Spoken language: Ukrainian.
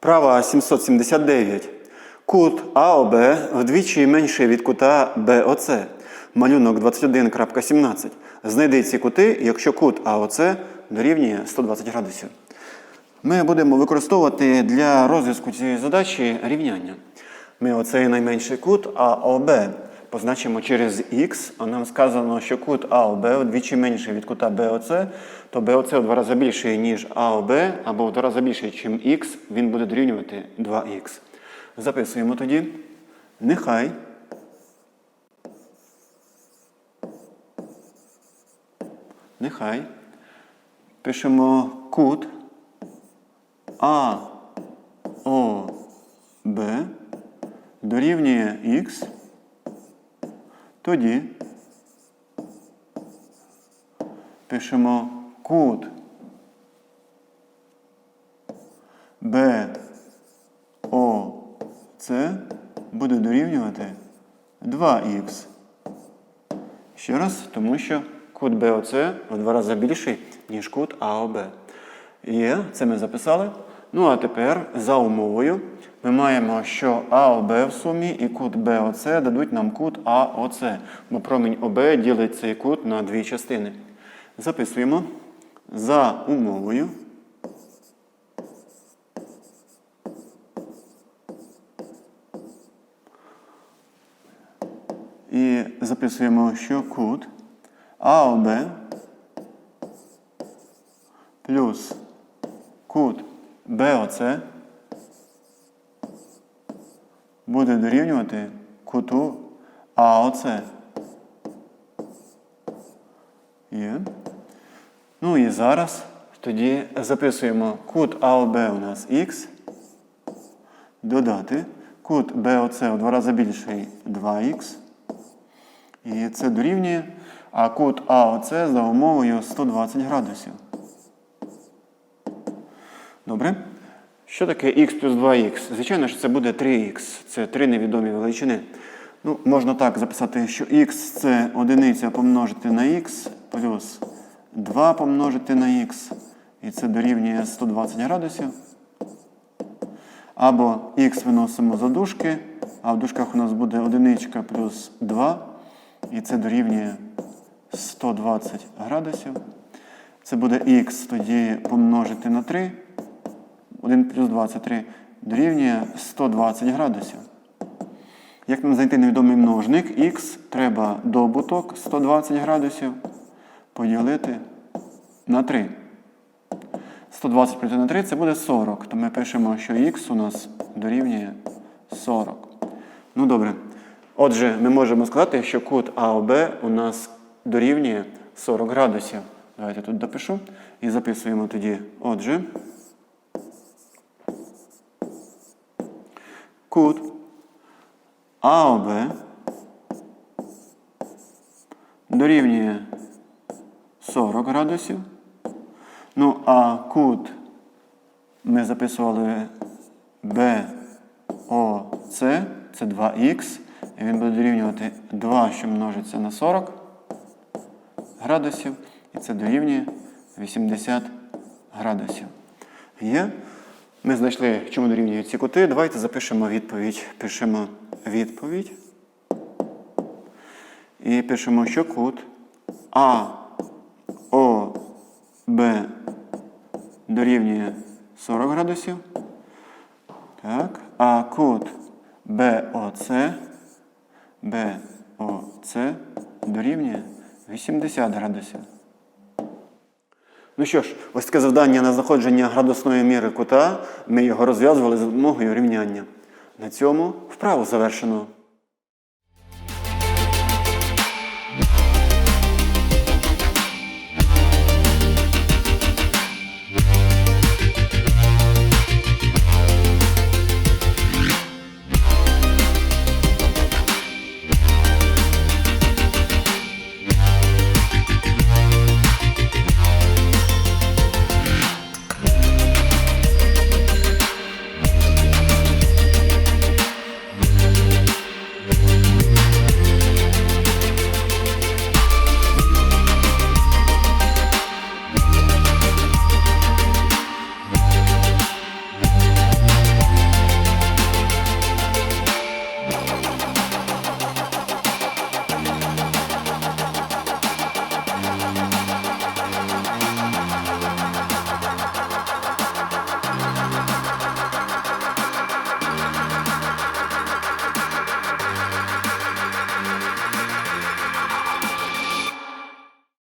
Вправа 779. Кут АОБ вдвічі менший від кута БОЦ. Малюнок 21.17. Знайди ці кути, якщо кут АОЦ дорівнює 120 градусів. Ми будемо використовувати для розв'язку цієї задачі рівняння. Ми оцей найменший кут АОБ позначимо через Х, а нам сказано, що кут АОБ вдвічі менший від кута БОЦ, то БОЦ в два рази більший, ніж АОБ, або в два рази більший, ніж Х, він буде дорівнювати 2х. Записуємо тоді. Нехай Нехай пишемо кут А О Б дорівнює Х. Тоді пишемо кут Б О С буде дорівнювати 2х. Ще раз, тому що кут БОЦ в два рази більший, ніж кут АОБ. Є, це ми записали. Ну а тепер за умовою ми маємо, що АОБ в сумі і кут БОЦ дадуть нам кут АОЦ, бо промінь ОБ ділить цей кут на дві частини. Записуємо за умовою. І записуємо, що кут АОБ плюс кут БОЦ буде дорівнювати куту АОЦ. Є. Ну і зараз тоді записуємо кут АОБ у нас Х. Додати кут БОЦ у два рази більший 2х. І це дорівнює, а кут АОЦ за умовою 120 градусів. Добре. Що таке х плюс 2х? Звичайно, що це буде 3х. Це три невідомі величини. Ну, Можна так записати, що х це одиниця помножити на х плюс 2 помножити на х. І це дорівнює 120 градусів. Або х виносимо за дужки, а в дужках у нас буде одиничка плюс 2. І це дорівнює 120 градусів. Це буде х тоді помножити на 3. 1 плюс 2 це 3 дорівнює 120 градусів. Як нам знайти невідомий множник, х треба добуток 120 градусів поділити на 3. 120 поділити на 3 це буде 40. То ми пишемо, що х у нас дорівнює 40. Ну добре. Отже, ми можемо сказати, що кут АОБ у нас дорівнює 40 градусів. Давайте тут допишу і записуємо тоді. Отже, кут АОБ дорівнює 40 градусів. Ну, а кут ми записували БОЦ, це 2х. І він буде дорівнювати 2, що множиться на 40 градусів. І це дорівнює 80 градусів. Є. Ми знайшли, чому дорівнюють ці кути. Давайте запишемо відповідь. Пишемо відповідь. І пишемо, що кут А, О, Б дорівнює 40 градусів. Так. А кут БОЦ БОЦ дорівнює 80 градусів. Ну що ж, ось таке завдання на знаходження градусної міри кута. Ми його розв'язували за допомогою рівняння. На цьому вправу завершено.